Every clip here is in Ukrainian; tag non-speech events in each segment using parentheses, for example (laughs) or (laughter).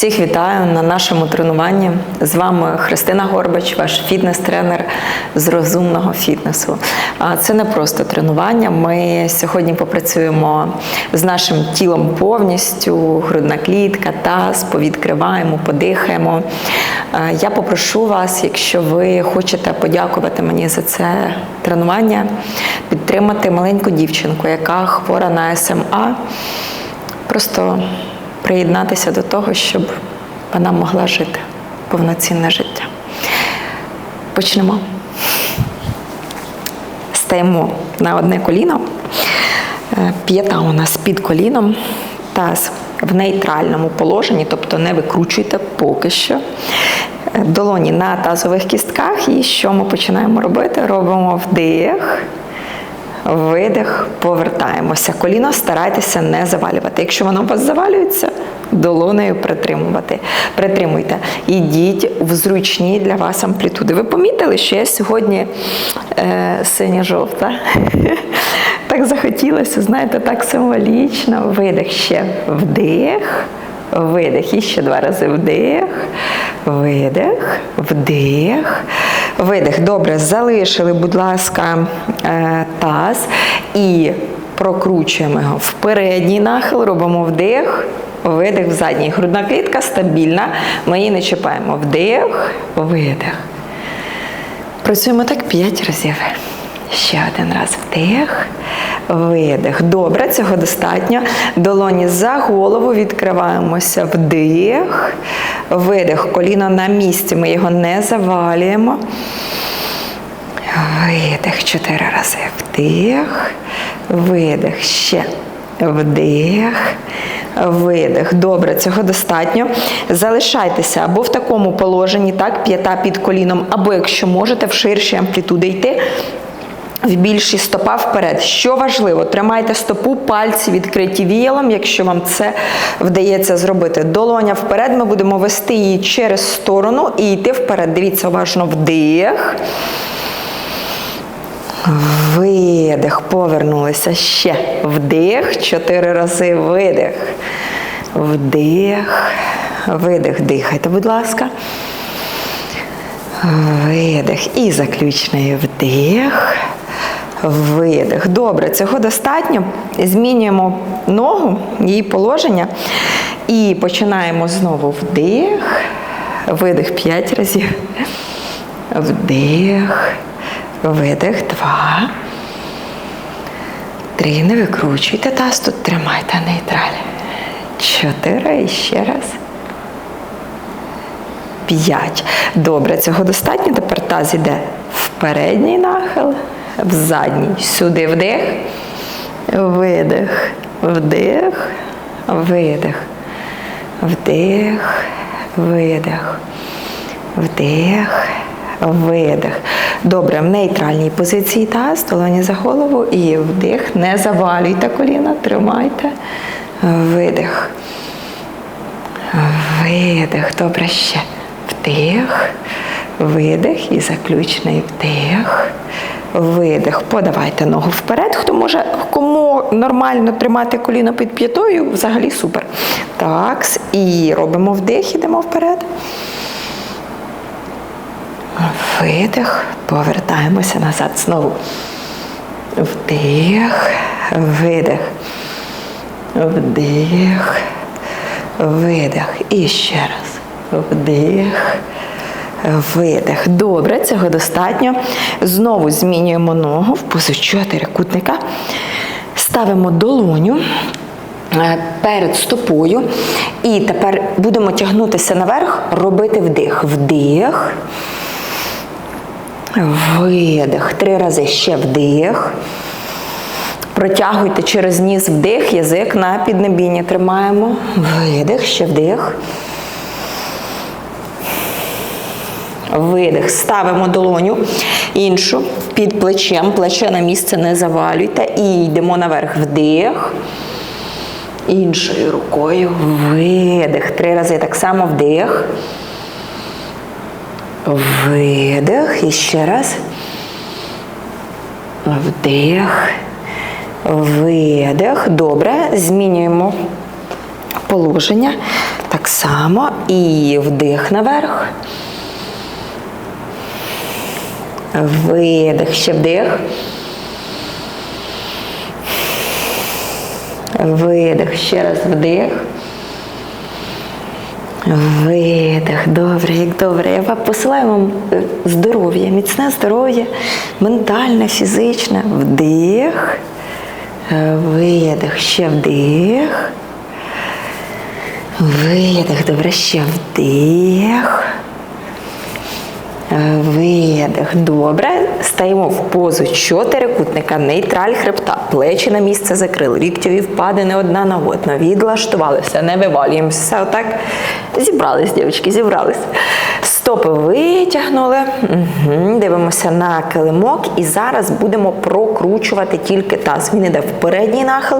Всіх вітаю на нашому тренуванні. З вами Христина Горбач, ваш фітнес-тренер з розумного фітнесу. Це не просто тренування. Ми сьогодні попрацюємо з нашим тілом повністю, грудна клітка, таз, повідкриваємо, подихаємо. Я попрошу вас, якщо ви хочете подякувати мені за це тренування, підтримати маленьку дівчинку, яка хвора на СМА. Просто приєднатися до того, щоб вона могла жити повноцінне життя. Почнемо. Стаємо на одне коліно. Е, П'ята у нас під коліном, таз в нейтральному положенні, тобто не викручуйте поки що. Е, Долоні на тазових кістках. І що ми починаємо робити? Робимо вдих. Видих, повертаємося. Коліно старайтеся не завалювати. Якщо воно у вас завалюється, долонею притримувати. Притримуйте. Ідіть в зручні для вас амплітуди. Ви помітили, що я сьогодні е, синя-жовта? (laughs) Так захотілося, знаєте, так символічно. Видих ще вдих. Видих. І ще два рази вдих, видих, вдих, видих. Добре, залишили, будь ласка, е, таз і прокручуємо його в передній нахил, робимо вдих, видих в задній. Грудна клітка стабільна, ми її не чіпаємо. Вдих, видих. Працюємо так 5 разів. Ще один раз вдих, видих. Добре, цього достатньо. Долоні за голову відкриваємося. Вдих, видих. Коліно на місці. Ми його не завалюємо. Видих. Чотири рази. Вдих, видих. Ще. Вдих, видих. Добре, цього достатньо. Залишайтеся або в такому положенні, так, п'ята під коліном, або якщо можете, в ширші амплітуди йти. В більші стопа вперед. Що важливо, тримайте стопу, пальці відкриті віялом, якщо вам це вдається зробити. Долоня вперед, ми будемо вести її через сторону і йти вперед. Дивіться, уважно вдих. Видих, повернулися ще. Вдих, чотири рази видих. Вдих, видих. Дихайте, будь ласка. Видих. І заключний вдих. Видих. Добре, цього достатньо. Змінюємо ногу, її положення. І починаємо знову вдих. Видих 5 разів. Вдих. Видих. Два. Три. Не викручуйте таз, тут тримайте нейтраль. Чотири. І ще раз. П'ять. Добре, цього достатньо. Тепер таз іде в передній нахил, в задній. Сюди вдих, видих, вдих, видих, вдих, видих, вдих, видих. Добре, в нейтральній позиції таз, долоні за голову і вдих. Не завалюйте коліна, тримайте. Видих. Видих. Добре ще. Вдих, видих і заключний вдих, видих. Подавайте ногу вперед. Хто може, кому нормально тримати коліно під п'ятою, взагалі супер. Так, і робимо вдих, ідемо вперед. Видих, повертаємося назад знову. Вдих, видих. Вдих, видих. І ще раз. Вдих, видих. Добре, цього достатньо. Знову змінюємо ногу в позу чотирикутника. Ставимо долоню е, перед стопою. І тепер будемо тягнутися наверх, робити вдих. Вдих. Видих. Три рази ще вдих. Протягуйте через ніс вдих, язик на піднебінні тримаємо. Видих, ще вдих. Видих. Ставимо долоню іншу під плечем, плече на місце не завалюйте. І йдемо наверх. Вдих. Іншою рукою. Видих. Три рази так само вдих. Видих. І ще раз. Вдих. Видих. Добре. Змінюємо положення. Так само. І вдих наверх. Видих, ще вдих. Видих, ще раз вдих. Видих, добре, як добре. Я посилаю вам е, здоров'я, міцне здоров'я, ментальне, фізичне. Вдих. Е, Видих, ще вдих. Видих, добре, ще вдих. Видих. Добре. Стаємо в позу чотирикутника, нейтраль хребта, плечі на місце закрили, ліктєві впадини одна на одну, відлаштувалися, не вивалюємося. Отак. Зібрались, дівчатки, зібрались. Стопи витягнули. Угу. Дивимося на килимок і зараз будемо прокручувати тільки таз. Він іде в передній нахил,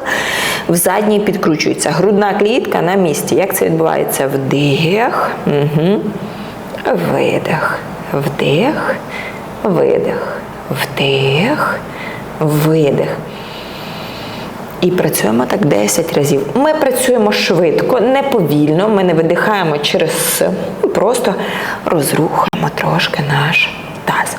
в задній підкручується. Грудна клітка на місці. Як це відбувається? Вдих. Угу. Видих. Вдих, видих, вдих, видих. І працюємо так 10 разів. Ми працюємо швидко, не повільно, ми не видихаємо через ну, просто розрухаємо трошки наш таз.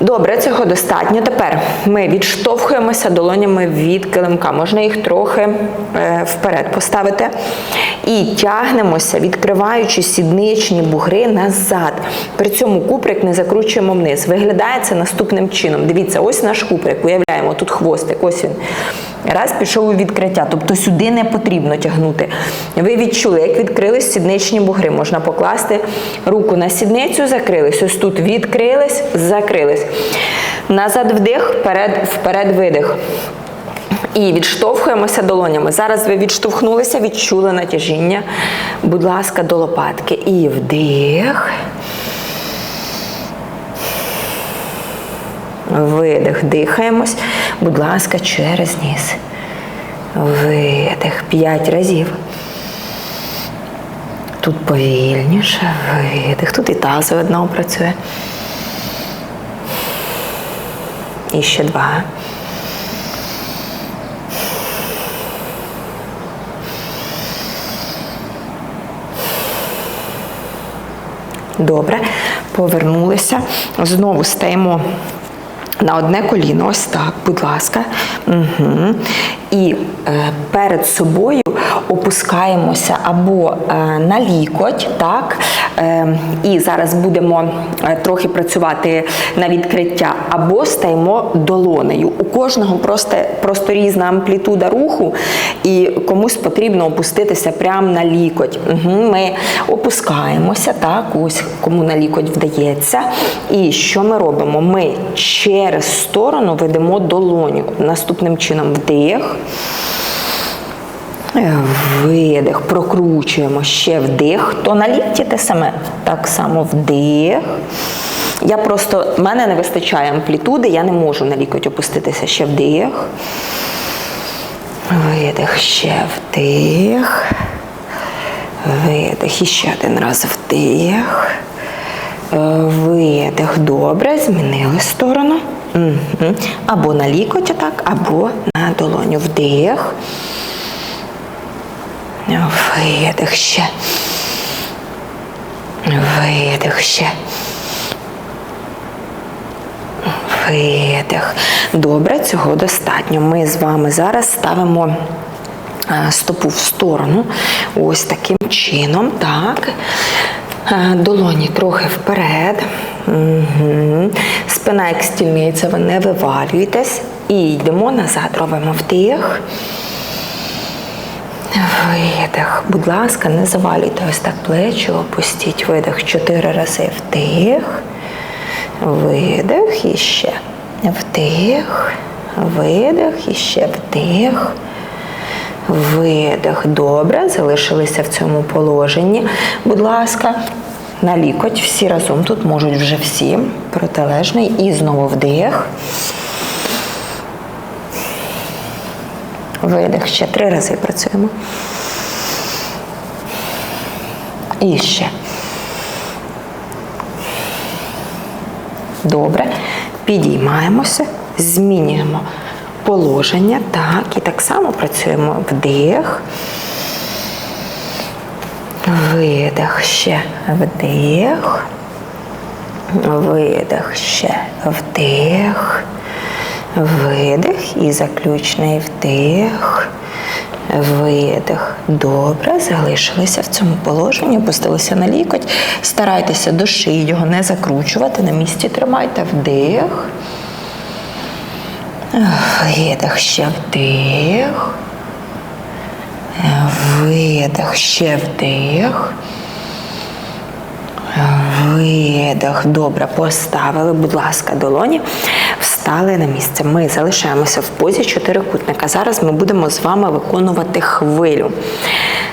Добре, цього достатньо. Тепер ми відштовхуємося долонями від килимка. Можна їх трохи е, вперед поставити. І тягнемося, відкриваючи сідничні бугри назад. При цьому куприк не закручуємо вниз. Виглядає це наступним чином. Дивіться, ось наш куприк. Уявляємо, тут хвостик, ось він. Раз пішов у відкриття, тобто сюди не потрібно тягнути. Ви відчули, як відкрились сідничні бугри. Можна покласти руку на сідницю, закрились. Ось тут відкрились, закрились. Назад вдих, вперед, вперед видих. І відштовхуємося долонями. Зараз ви відштовхнулися, відчули натяжіння. Будь ласка, до лопатки. І вдих. Видих, дихаємось. Будь ласка, через ніс. Видих. П'ять разів. Тут повільніше. Видих. Тут і тазо одного працює. І ще два. Добре, повернулися. Знову стаємо на одне коліно, ось так, будь ласка. Угу. І е, перед собою опускаємося або е, на лікоть, так. Е, і зараз будемо трохи працювати на відкриття, або стаємо долонею. У кожного просто, просто різна амплітуда руху, і комусь потрібно опуститися прямо на лікоть. Угу. Ми опускаємося, так, ось кому на лікоть вдається. І що ми робимо? Ми через сторону ведемо долоню. Наступним чином вдих. Видих, прокручуємо ще вдих. То на те саме. Так само вдих. Я просто, в мене не вистачає амплітуди, я не можу на лікоть опуститися ще вдих. Видих, ще вдих. Видих. І ще один раз вдих. Видих. Добре, змінили сторону. Угу. Або на лікоть, так, або на долоню. Вдих. Видих ще. Видих ще. Видих. Добре, цього достатньо. Ми з вами зараз ставимо е, стопу в сторону. Ось таким чином. Так. Е, Долоні трохи вперед. Угу. Спина як стільниця, ви не вивалюєтесь. І йдемо назад, робимо вдих. Видих. Будь ласка, не завалюйте ось так плечі, опустіть видих чотири рази. Вдих. Видих і ще. Вдих. Видих і ще вдих. Видих. Добре. Залишилися в цьому положенні. Будь ласка, на лікоть. Всі разом тут можуть вже всі. Протилежний. І знову вдих. Видих. Ще три рази працюємо. І ще. Добре. Підіймаємося, змінюємо положення. Так, і так само працюємо вдих. Видих ще вдих. Видих ще вдих. Видих і заключний вдих. Видих. Добре, залишилися в цьому положенні, опустилися на лікоть. Старайтеся до шиї його не закручувати. На місці тримайте вдих. Видих ще вдих. Видих ще вдих. Видих. Добре, поставили, будь ласка, долоні, встали на місце. Ми залишаємося в позі чотирикутника. Зараз ми будемо з вами виконувати хвилю.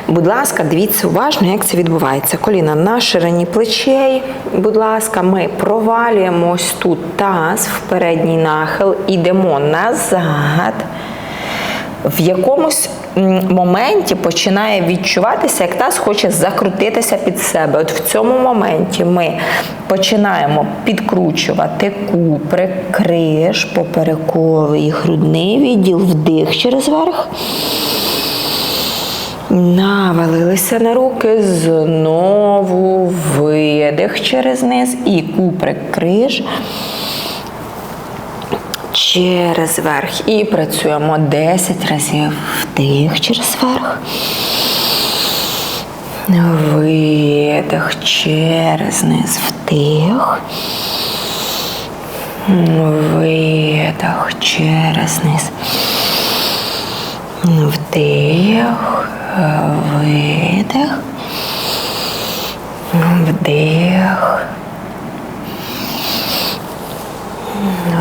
Будь ласка, дивіться уважно, як це відбувається. Коліна на ширині плечей. Будь ласка, ми провалюємо ось тут таз в передній нахил, ідемо назад в якомусь моменті починає відчуватися, як таз хоче закрутитися під себе. От в цьому моменті ми починаємо підкручувати купри, криш, поперековий, грудний відділ, вдих через верх. Навалилися на руки, знову видих через низ і куприк криш через верх. І працюємо 10 разів вдих через верх. Видих через низ вдих. Видих через низ. Вдих, видих, вдих,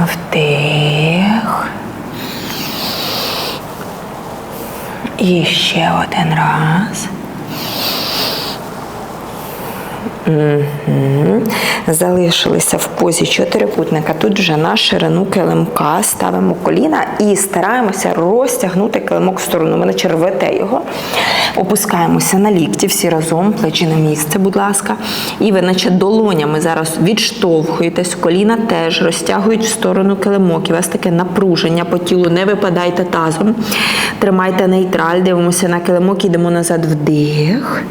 вдих. І ще один раз. Угу. Залишилися в позі чотирикутника. Тут вже на ширину килимка ставимо коліна і стараємося розтягнути килимок в сторону. Ви наче його. Опускаємося на лікті всі разом, плечі на місце, будь ласка. І ви, наче долонями зараз відштовхуєтесь, коліна теж розтягують в сторону килимок. І у вас таке напруження по тілу. Не випадайте тазом. Тримайте нейтраль, дивимося на килимок, йдемо назад вдих.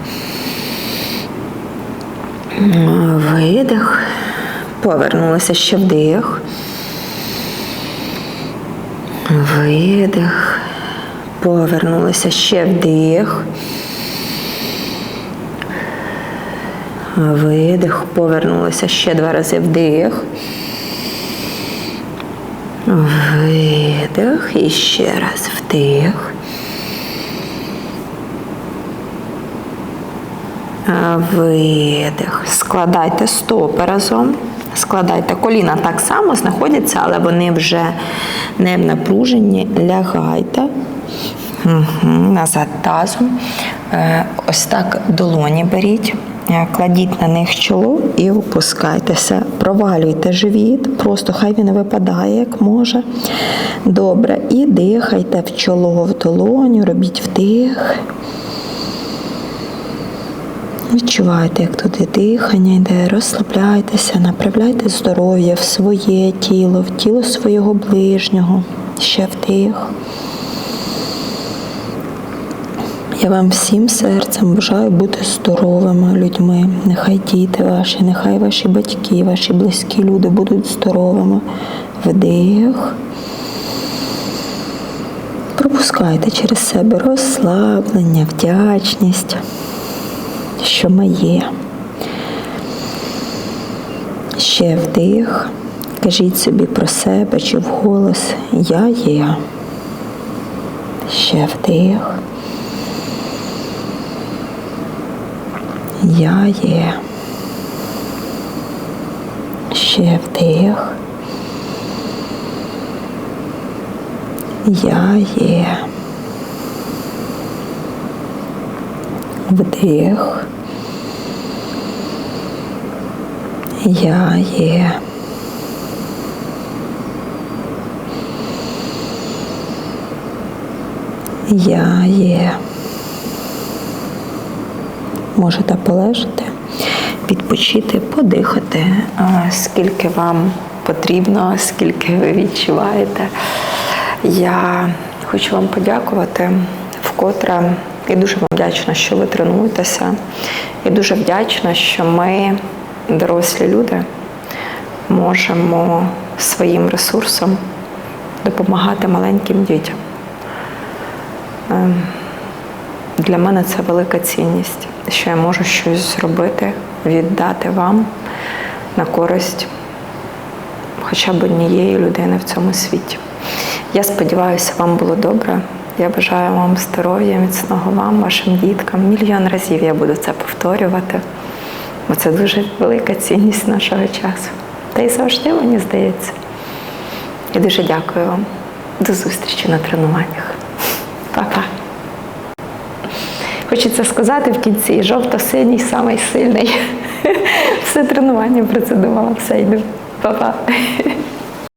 Видих. Повернулися ще вдих. Видих. Повернулися ще вдих. Видих. Повернулися ще два рази вдих. Видих. І ще раз вдих. Видих. Складайте стопи разом. Складайте коліна так само знаходяться, але вони вже не в напруженні. Лягайте. Угу. Назад тазом. Е, Ось так долоні беріть. Е, Кладіть на них чоло і опускайтеся. Провалюйте живіт, просто хай він випадає, як може. Добре. І дихайте в чоло в долоню, робіть вдих. Відчувайте, як туди дихання йде, розслабляйтеся, направляйте здоров'я в своє тіло, в тіло свого ближнього. Ще вдих. Я вам всім серцем бажаю бути здоровими людьми. Нехай діти ваші, нехай ваші батьки, ваші близькі люди будуть здоровими. Вдих. Пропускайте через себе розслаблення, вдячність що ми є. Ще вдих. Кажіть собі про себе чи вголос Я є. Ще вдих. Я є. Ще вдих. Я є. Вдих. Я є. Я є. Можете полежати, відпочити, подихати, скільки вам потрібно, скільки ви відчуваєте. Я хочу вам подякувати вкотре І дуже вам вдячна, що ви тренуєтеся. І дуже вдячна, що ми, дорослі люди, можемо своїм ресурсом допомагати маленьким дітям. Ем, Для мене це велика цінність, що я можу щось зробити, віддати вам на користь хоча б однієї людини в цьому світі. Я сподіваюся, вам було добре. Я бажаю вам здоров'я, міцного вам, вашим діткам. Мільйон разів я буду це повторювати, бо це дуже велика цінність нашого часу. Та й завжди, мені здається. Я дуже дякую вам. До зустрічі на тренуваннях. Па-па. Хочеться сказати в кінці жовто-синій самий сильний. Все тренування про це думала, все йду. Па-па.